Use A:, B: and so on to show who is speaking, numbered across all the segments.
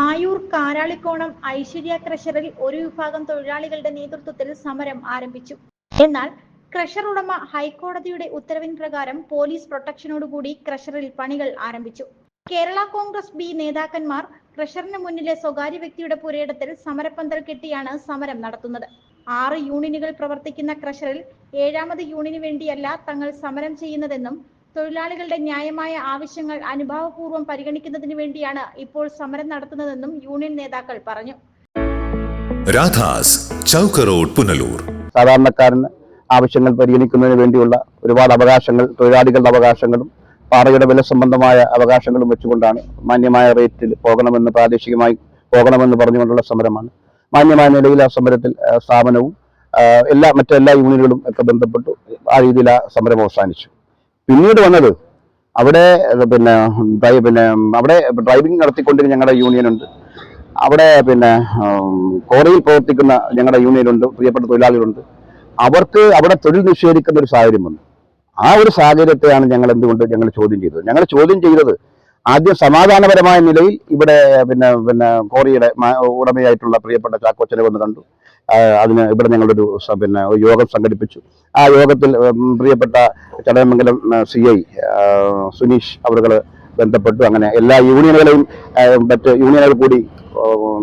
A: ആയൂർ കാരാളിക്കോണം ഐശ്വര്യ ക്രഷറിൽ ഒരു വിഭാഗം തൊഴിലാളികളുടെ നേതൃത്വത്തിൽ സമരം ആരംഭിച്ചു. എന്നാൽ ക്രഷർ ഉടമ ഹൈക്കോടതിയുടെ ഉത്തരവിൻ പ്രകാരം പോലീസ് പ്രൊട്ടക്ഷനോടുകൂടി ക്രഷറിൽ പണികൾ ആരംഭിച്ചു. കേരള കോൺഗ്രസ് ബി നേതാക്കന്മാർ ക്രഷറിന് മുന്നിലെ സ്വകാര്യ വ്യക്തിയുടെ പുരയിടത്തിൽ സമരപ്പന്തൽ കെട്ടിയാണ് സമരം നടത്തുന്നത്. ആറ് യൂണിയനുകൾ പ്രവർത്തിക്കുന്ന ക്രഷറിൽ ഏഴാമത് യൂണിയന് വേണ്ടിയല്ല തങ്ങൾ സമരം ചെയ്യുന്നതെന്നും തൊഴിലാളികളുടെ ന്യായമായ ആവശ്യങ്ങൾ അനുഭാവപൂർവം പരിഗണിക്കുന്നതിന് വേണ്ടിയാണ് ഇപ്പോൾ സമരം നടത്തുന്നതെന്നും യൂണിയൻ നേതാക്കൾ പറഞ്ഞു.
B: രാധാസ് ചൗക്ക് റോഡ് പുനലൂർ.
C: സാധാരണക്കാരന് ആവശ്യങ്ങൾ പരിഗണിക്കുന്നതിന് വേണ്ടിയുള്ള ഒരുപാട് അവകാശങ്ങൾ തൊഴിലാളികളുടെ അവകാശങ്ങളും പാറയുടെ വില സംബന്ധമായ അവകാശങ്ങളും വെച്ചുകൊണ്ടാണ് മാന്യമായ റേറ്റിൽ പോകണമെന്ന് പ്രാദേശികമായി പോകണമെന്ന് പറഞ്ഞുകൊണ്ടുള്ള സമരമാണ്. മാന്യമായ നിലയിൽ ആ സമരത്തിൽ സ്ഥാപനവും എല്ലാ മറ്റെല്ലാ യൂണിയനുകളും ഒക്കെ ബന്ധപ്പെട്ടു. ആ രീതിയിൽ ആ സമരം അവസാനിച്ചു. പിന്നീട് വന്നത് അവിടെ പിന്നെ പിന്നെ അവിടെ ഡ്രൈവിംഗ് നടത്തിക്കൊണ്ടിരുന്ന ഞങ്ങളുടെ യൂണിയൻ ഉണ്ട്. അവിടെ പിന്നെ കോറയിൽ പ്രവർത്തിക്കുന്ന ഞങ്ങളുടെ യൂണിയനുണ്ട് പ്രിയപ്പെട്ട തൊഴിലാളികളുണ്ട്. അവർക്ക് അവിടെ തൊഴിൽ നിഷേധിക്കുന്ന ഒരു സാഹചര്യം വന്നു. ആ ഒരു സാഹചര്യത്തെയാണ് ഞങ്ങൾ എന്തുകൊണ്ട് ഞങ്ങൾ ചോദ്യം ചെയ്തത്. ഞങ്ങൾ ചോദ്യം ചെയ്തത് ആദ്യം സമാധാനപരമായ നിലയിൽ ഇവിടെ പിന്നെ പിന്നെ കോറിയുടെ ഉടമയായിട്ടുള്ള പ്രിയപ്പെട്ട ചാക്കോച്ചനെ വന്ന് കണ്ടു. അതിന് ഇവിടെ ഞങ്ങളൊരു പിന്നെ യോഗം സംഘടിപ്പിച്ചു. ആ യോഗത്തിൽ പ്രിയപ്പെട്ട ചടയമംഗലം സി ഐ സുനീഷ് അവരുകൾ ബന്ധപ്പെട്ടു. അങ്ങനെ എല്ലാ യൂണിയനുകളെയും മറ്റ് യൂണിയനുകൾ കൂടി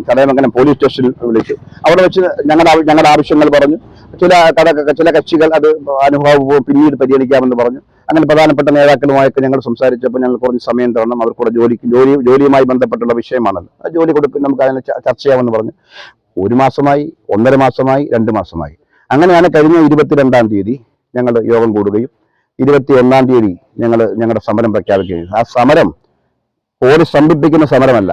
C: ചടയമംഗലം പോലീസ് സ്റ്റേഷനിൽ വിളിച്ചു. അവിടെ വെച്ച് ഞങ്ങളുടെ ഞങ്ങളുടെ ആവശ്യങ്ങൾ പറഞ്ഞു. ചില കട ചില കക്ഷികൾ അത് അനുഭവവും പിന്നീട് പരിഗണിക്കാമെന്ന് പറഞ്ഞു. അങ്ങനെ പ്രധാനപ്പെട്ട നേതാക്കളുമായിട്ട് ഞങ്ങൾ സംസാരിച്ചപ്പോൾ ഞങ്ങൾ കുറച്ച് സമയം തരണം. അവർക്കൂടെ ജോലിക്ക് ജോലി ജോലിയുമായി ബന്ധപ്പെട്ടുള്ള വിഷയമാണല്ലോ. ആ ജോലി കൊടുക്കും നമുക്ക് അതിനെ ചർച്ച ചെയ്യാമെന്ന് പറഞ്ഞു. ഒരു മാസമായി ഒന്നര മാസമായി രണ്ട് മാസമായി. അങ്ങനെയാണ് കഴിഞ്ഞ ഇരുപത്തിരണ്ടാം തീയതി ഞങ്ങൾ യോഗം കൂടുകയും ഇരുപത്തി ഒന്നാം തീയതി ഞങ്ങൾ ഞങ്ങളുടെ സമരം പ്രഖ്യാപിക്കുകയും ആ സമരം കോറി സ്തംഭിപ്പിക്കുന്ന സമരമല്ല.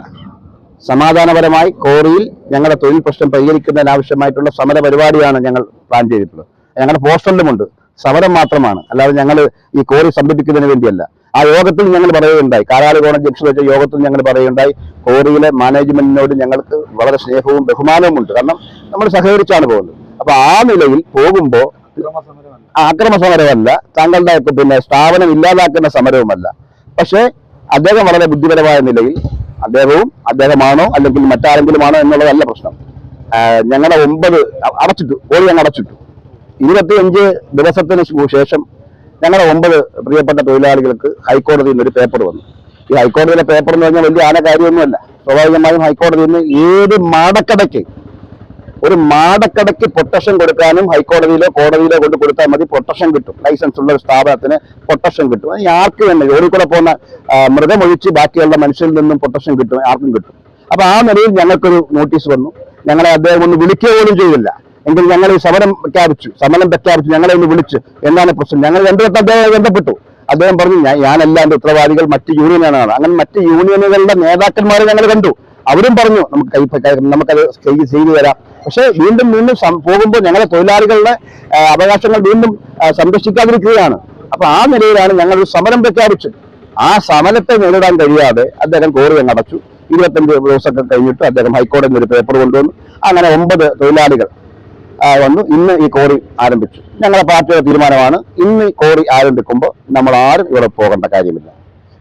C: സമാധാനപരമായി കോറിയിൽ ഞങ്ങളുടെ തൊഴിൽ പ്രശ്നം പരിഹരിക്കുന്നതിനാവശ്യമായിട്ടുള്ള സമര പരിപാടിയാണ് ഞങ്ങൾ പ്ലാൻ ചെയ്തിട്ടുള്ളത്. ഞങ്ങളുടെ പോസ്റ്ററിലുമുണ്ട് സമരം മാത്രമാണ്. അല്ലാതെ ഞങ്ങൾ ഈ കോറി സംഘടിപ്പിക്കുന്നതിന് വേണ്ടിയല്ല. ആ യോഗത്തിൽ ഞങ്ങൾ പറയുകയുണ്ടായി. കാരാളുകോണം ജംഗ്ഷൻ വെച്ച യോഗത്തിൽ ഞങ്ങൾ പറയുകയുണ്ടായി. കോറിയിലെ മാനേജ്മെന്റിനോട് ഞങ്ങൾക്ക് വളരെ സ്നേഹവും ബഹുമാനവും ഉണ്ട്. കാരണം നമ്മൾ സഹകരിച്ചാണ് പോകുന്നത്. അപ്പൊ ആ നിലയിൽ പോകുമ്പോൾ ആക്രമ സമരമല്ല താങ്കളുടെ പിന്നെ സ്ഥാപനം ഇല്ലാതാക്കുന്ന സമരവുമല്ല. പക്ഷേ അദ്ദേഹം വളരെ ബുദ്ധിപരമായ നിലയിൽ അദ്ദേഹവും അദ്ദേഹമാണോ അല്ലെങ്കിൽ മറ്റാരെങ്കിലും ആണോ എന്നുള്ളതല്ല പ്രശ്നം. ഞങ്ങളെ ഞങ്ങളുടെ ഒമ്പത് അടച്ചിട്ടു. ഓടി ഞങ്ങൾ അടച്ചിട്ടു. ഇരുപത്തിയഞ്ച് ദിവസത്തിന് ശേഷം ഞങ്ങളുടെ ഒമ്പത് പ്രിയപ്പെട്ട തൊഴിലാളികൾക്ക് ഹൈക്കോടതിയിൽ നിന്ന് ഒരു പേപ്പർ വന്നു. ഈ ഹൈക്കോടതിയിലെ പേപ്പർ എന്ന് പറഞ്ഞാൽ വലിയ ആന കാര്യമൊന്നുമല്ല സ്വാഭാവികമായും ഹൈക്കോടതിയിൽ നിന്ന് ഏത് മാടക്കടയ്ക്ക് ഒരു മാടക്കടയ്ക്ക് പ്രൊട്ടക്ഷൻ കൊടുക്കാനും ഹൈക്കോടതിയിലോ കോടതിയിലോ കൊണ്ട് കൊടുത്താൽ മതി പ്രൊട്ടക്ഷൻ കിട്ടും. ലൈസൻസ് ഉള്ള ഒരു സ്ഥാപനത്തിന് പ്രൊട്ടക്ഷൻ കിട്ടും. അത് ആർക്ക് തന്നെ ജോലി കൂടെ പോകുന്ന മൃഗമൊഴിച്ച് ബാക്കിയുള്ള മനുഷ്യരിൽ നിന്നും പ്രൊട്ടക്ഷൻ കിട്ടും ആർക്കും കിട്ടും. അപ്പൊ ആ നിലയിൽ ഞങ്ങൾക്കൊരു നോട്ടീസ് വന്നു. ഞങ്ങളെ അദ്ദേഹം ഒന്ന് വിളിക്കുക പോലും ചെയ്തില്ല. എങ്കിൽ ഞങ്ങൾ ഈ സമരം പ്രഖ്യാപിച്ചു. സമരം പ്രഖ്യാപിച്ചു. ഞങ്ങളെ ഒന്ന് വിളിച്ച്. എന്താണ് പ്രശ്നം? ഞങ്ങൾ രണ്ടു വട്ടം അദ്ദേഹം ബന്ധപ്പെട്ടു. അദ്ദേഹം പറഞ്ഞു ഞാനല്ല എന്റെ ഉത്തരവാദികൾ മറ്റ് യൂണിയനാണ് അങ്ങനെ മറ്റ് യൂണിയനുകളുടെ നേതാക്കന്മാരെ ഞങ്ങൾ കണ്ടു. അവരും പറഞ്ഞു നമുക്ക് നമുക്കത് ചെയ്ത് തരാം. പക്ഷേ വീണ്ടും വീണ്ടും പോകുമ്പോൾ ഞങ്ങളെ തൊഴിലാളികളുടെ അവകാശങ്ങൾ വീണ്ടും സംരക്ഷിക്കാതിരിക്കുകയാണ്. അപ്പൊ ആ നിലയിലാണ് ഞങ്ങൾ ഒരു സമരം പ്രഖ്യാപിച്ചത്. ആ സമരത്തെ നേരിടാൻ കഴിയാതെ അദ്ദേഹം കോറി അടച്ചു. ഇരുപത്തഞ്ച് ദിവസമൊക്കെ കഴിഞ്ഞിട്ട് അദ്ദേഹം ഹൈക്കോടതിയിൽ ഒരു പേപ്പർ കൊണ്ടുവന്നു. അങ്ങനെ ഒമ്പത് തൊഴിലാളികൾ വന്നു. ഇന്ന് ഈ കോറി ആരംഭിച്ചു. ഞങ്ങളുടെ പാർട്ടിയുടെ തീരുമാനമാണ് ഇന്ന് ഈ കോറി ആരംഭിക്കുമ്പോൾ നമ്മൾ ആരും ഇവിടെ പോകേണ്ട കാര്യമില്ല.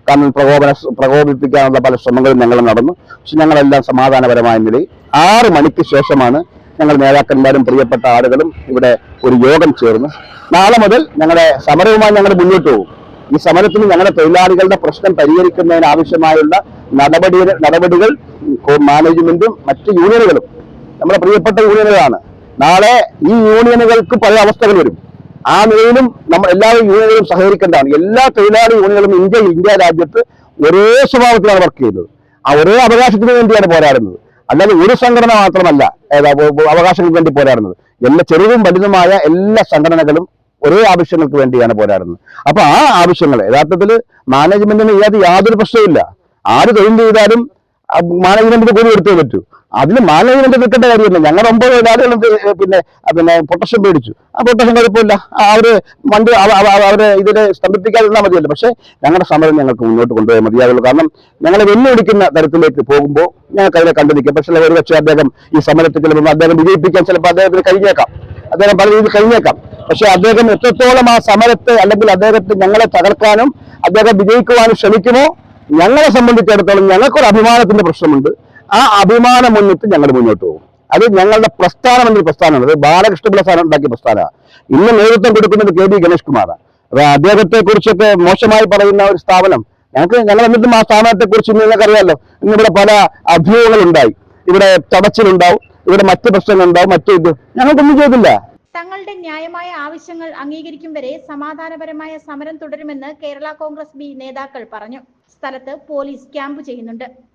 C: കാരണം പ്രകോപന പ്രകോപിപ്പിക്കാനുള്ള പല ശ്രമങ്ങളും ഞങ്ങൾ നടന്നു. പക്ഷെ ഞങ്ങളെല്ലാം സമാധാനപരമായ നിലയിൽ ആറ് മണിക്ക് ശേഷമാണ് ഞങ്ങൾ നേതാക്കന്മാരും പ്രിയപ്പെട്ട ആളുകളും ഇവിടെ ഒരു യോഗം ചേർന്ന്. നാളെ മുതൽ ഞങ്ങളുടെ സമരവുമായി ഞങ്ങൾ മുന്നോട്ട് പോകും. ഈ സമരത്തിന് ഞങ്ങളുടെ തൊഴിലാളികളുടെ പ്രശ്നം പരിഹരിക്കുന്നതിന് ആവശ്യമായുള്ള നടപടി നടപടികൾ മാനേജ്മെന്റും മറ്റ് യൂണിയനുകളും. നമ്മുടെ പ്രിയപ്പെട്ട യൂണിയനുകളാണ്. നാളെ ഈ യൂണിയനുകൾക്ക് പല അവസ്ഥകൾ വരും. ആ നിലയിലും നമ്മൾ എല്ലാ യൂണിയനുകളും സഹകരിക്കേണ്ടതാണ്. എല്ലാ തൊഴിലാളി യൂണിയനുകളും ഇന്ത്യ ഇന്ത്യ രാജ്യത്ത് ഒരേ സ്വഭാവത്തിലാണ് വർക്ക് ചെയ്യുന്നത്. ആ ഒരേ അവകാശത്തിന് വേണ്ടിയാണ് പോരാടുന്നത്. അല്ലാതെ ഒരു സംഘടന മാത്രമല്ല അവകാശങ്ങൾക്ക് വേണ്ടി പോരാടുന്നത്. എല്ലാ ചെറുതും വലുതുമായ എല്ലാ സംഘടനകളും ഒരേ ആവശ്യങ്ങൾക്ക് വേണ്ടിയാണ് പോരാടുന്നത്. അപ്പൊ ആ ആവശ്യങ്ങൾ യഥാർത്ഥത്തിൽ മാനേജ്മെന്റിന് ഇതിനകത്ത് യാതൊരു പ്രശ്നവുമില്ല. ആര് തൊഴിൽ ചെയ്താലും മാനേജ്മെന്റിന് കൂടി എടുത്തേ പറ്റൂ. അതിന് മാനേജ്മെന്റ് നിൽക്കേണ്ട കാര്യമില്ല. ഞങ്ങൾ ഒമ്പത് തൊഴിലാളികൾ പിന്നെ പിന്നെ പൊട്ടക്ഷൻ മേടിച്ചു. ആ പൊട്ടക്ഷൻ കുഴപ്പമില്ല. അവർ വണ്ടി അവർ അവ- അവ- അവരെ ഇതിനെ സ്തംഭിപ്പിക്കാതിരുന്നാൽ മതിയല്ലോ. പക്ഷേ ഞങ്ങളുടെ സമരം ഞങ്ങൾക്ക് മുന്നോട്ട് കൊണ്ടുപോയാൽ മതിയാകുള്ളൂ കാരണം ഞങ്ങൾ വെല്ലുവിളിക്കുന്ന തരത്തിലേക്ക് പോകുമ്പോൾ ഞങ്ങൾക്ക് അതിനെ കണ്ടു നിൽക്കാം. പക്ഷേ ഒരു പക്ഷേ അദ്ദേഹം ഈ സമരത്തിൽ ചിലപ്പോൾ അദ്ദേഹം വിജയിപ്പിക്കാൻ ചിലപ്പോൾ അദ്ദേഹത്തിന് കഴിഞ്ഞേക്കാം. അദ്ദേഹം പല രീതിയിൽ കഴിഞ്ഞേക്കാം. പക്ഷേ അദ്ദേഹം എത്രത്തോളം ആ സമരത്തെ അല്ലെങ്കിൽ അദ്ദേഹത്തെ ഞങ്ങളെ തകർക്കാനും അദ്ദേഹം വിജയിക്കുവാനും ശ്രമിക്കുമോ ഞങ്ങളെ സംബന്ധിച്ചിടത്തോളം ഞങ്ങൾക്കൊരു അഭിമാനത്തിന്റെ പ്രശ്നമുണ്ട്. ആ അഭിമാനം മുന്നിട്ട് ഞങ്ങൾ മുന്നോട്ട് പോകും. അത് ഞങ്ങളുടെ പ്രസ്ഥാനം എന്നൊരു പ്രസ്ഥാനമാണ്. അത് ബാലകൃഷ്ണപിള്ള സാധനം ഉണ്ടാക്കിയ പ്രസ്ഥാനമാണ്. ഇന്ന് നേതൃത്വം കൊടുക്കുന്നത് കെ ബി ഗണേഷ് കുമാറാണ്. അപ്പൊ അദ്ദേഹത്തെ കുറിച്ചൊക്കെ മോശമായി പറയുന്ന ഒരു സ്ഥാപനം. ഞങ്ങൾക്ക് ഞങ്ങൾ എന്നിട്ടും ആ സ്ഥാപനത്തെ കുറിച്ച് അറിയാമല്ലോ. ഇന്നിവിടെ പല അഭ്യൂഹങ്ങൾ ഉണ്ടായി ഇവിടെ തടച്ചിലുണ്ടാവും. ഇവിടെ മറ്റ് പ്രശ്നങ്ങളുണ്ടാവും. മറ്റു ഇത് ഞങ്ങൾക്കൊന്നും ചെയ്തില്ല.
A: തങ്ങളുടെ ന്യായമായ ആവശ്യങ്ങൾ അംഗീകരിക്കും വരെ സമാധാനപരമായ സമരം തുടരുമെന്ന് കേരള കോൺഗ്രസ് ബി നേതാക്കൾ പറഞ്ഞു. സ്ഥലത്ത് പോലീസ് ക്യാമ്പ് ചെയ്യുന്നുണ്ട്.